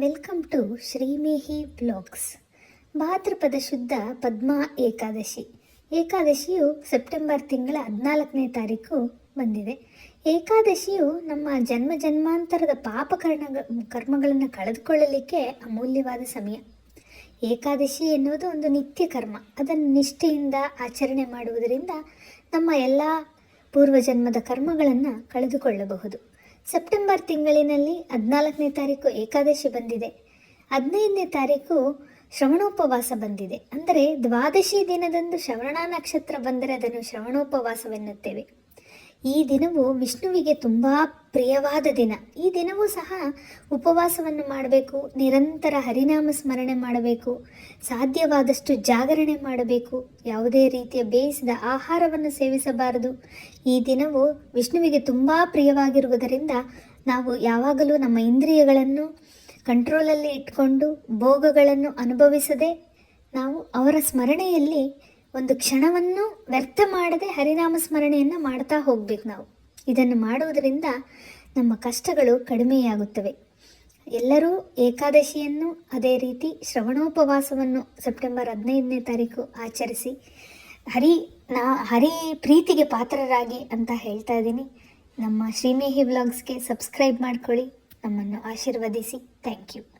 Welcome to Shrimehi blogs Bhadrapada ಶುದ್ಧ Padma Ekadashi. ಏಕಾದಶಿಯು September ತಿಂಗಳ ಹದಿನಾಲ್ಕನೇ ತಾರೀಕು ಬಂದಿದೆ. ಏಕಾದಶಿಯು ನಮ್ಮ ಜನ್ಮ ಜನ್ಮಾಂತರದ ಪಾಪ ಕರ್ಣ, ಕರ್ಮಗಳನ್ನು ಕಳೆದುಕೊಳ್ಳಲಿಕ್ಕೆ ಅಮೂಲ್ಯವಾದ ಸಮಯ. ಏಕಾದಶಿ ಎನ್ನುವುದು ಒಂದು ನಿತ್ಯ ಕರ್ಮ. ಅದನ್ನು ನಿಷ್ಠೆಯಿಂದ ಆಚರಣೆ ಮಾಡುವುದರಿಂದ ನಮ್ಮ ಎಲ್ಲ ಪೂರ್ವಜನ್ಮದ ಕರ್ಮಗಳನ್ನು ಕಳೆದುಕೊಳ್ಳಬಹುದು. ಸೆಪ್ಟೆಂಬರ್ ತಿಂಗಳಿನಲ್ಲಿ ಹದಿನಾಲ್ಕನೇ ತಾರೀಕು ಏಕಾದಶಿ ಬಂದಿದೆ. ಹದಿನೈದನೇ ತಾರೀಕು ಶ್ರವಣೋಪವಾಸ ಬಂದಿದೆ. ಅಂದರೆ ದ್ವಾದಶಿ ದಿನದಂದು ಶ್ರವಣ ನಕ್ಷತ್ರ ಬಂದರೆ ಅದನ್ನು ಶ್ರವಣೋಪವಾಸವೆನ್ನುತ್ತೇವೆ. ಈ ದಿನವು ವಿಷ್ಣುವಿಗೆ ತುಂಬ ಪ್ರಿಯವಾದ ದಿನ. ಈ ದಿನವೂ ಸಹ ಉಪವಾಸವನ್ನು ಮಾಡಬೇಕು, ನಿರಂತರ ಹರಿನಾಮ ಸ್ಮರಣೆ ಮಾಡಬೇಕು, ಸಾಧ್ಯವಾದಷ್ಟು ಜಾಗರಣೆ ಮಾಡಬೇಕು, ಯಾವುದೇ ರೀತಿಯ ಬೇಯಿಸಿದ ಆಹಾರವನ್ನು ಸೇವಿಸಬಾರದು. ಈ ದಿನವು ವಿಷ್ಣುವಿಗೆ ತುಂಬ ಪ್ರಿಯವಾಗಿರುವುದರಿಂದ ನಾವು ಯಾವಾಗಲೂ ನಮ್ಮ ಇಂದ್ರಿಯಗಳನ್ನು ಕಂಟ್ರೋಲಲ್ಲಿ ಇಟ್ಕೊಂಡು ಭೋಗಗಳನ್ನು ಅನುಭವಿಸದೆ ನಾವು ಅವರ ಸ್ಮರಣೆಯಲ್ಲಿ ಒಂದು ಕ್ಷಣವನ್ನು ವ್ಯರ್ಥ ಮಾಡದೆ ಹರಿನಾಮ ಸ್ಮರಣೆಯನ್ನು ಮಾಡ್ತಾ ಹೋಗ್ಬೇಕು ನಾವು. ಇದನ್ನು ಮಾಡುವುದರಿಂದ ನಮ್ಮ ಕಷ್ಟಗಳು ಕಡಿಮೆಯಾಗುತ್ತವೆ. ಎಲ್ಲರೂ ಏಕಾದಶಿಯನ್ನು ಅದೇ ರೀತಿ ಶ್ರವಣೋಪವಾಸವನ್ನು ಸೆಪ್ಟೆಂಬರ್ ಹದಿನೈದನೇ ತಾರೀಕು ಆಚರಿಸಿ ಹರಿ ನಾ ಹರಿ ಪ್ರೀತಿಗೆ ಪಾತ್ರರಾಗಿ ಅಂತ ಹೇಳ್ತಾ ಇದ್ದೀನಿ. ನಮ್ಮ ಶ್ರೀಮೇಹಿ ವ್ಲಾಗ್ಸ್ಗೆ ಸಬ್ಸ್ಕ್ರೈಬ್ ಮಾಡ್ಕೊಳ್ಳಿ. ನಮ್ಮನ್ನು ಆಶೀರ್ವದಿಸಿ. Thank you.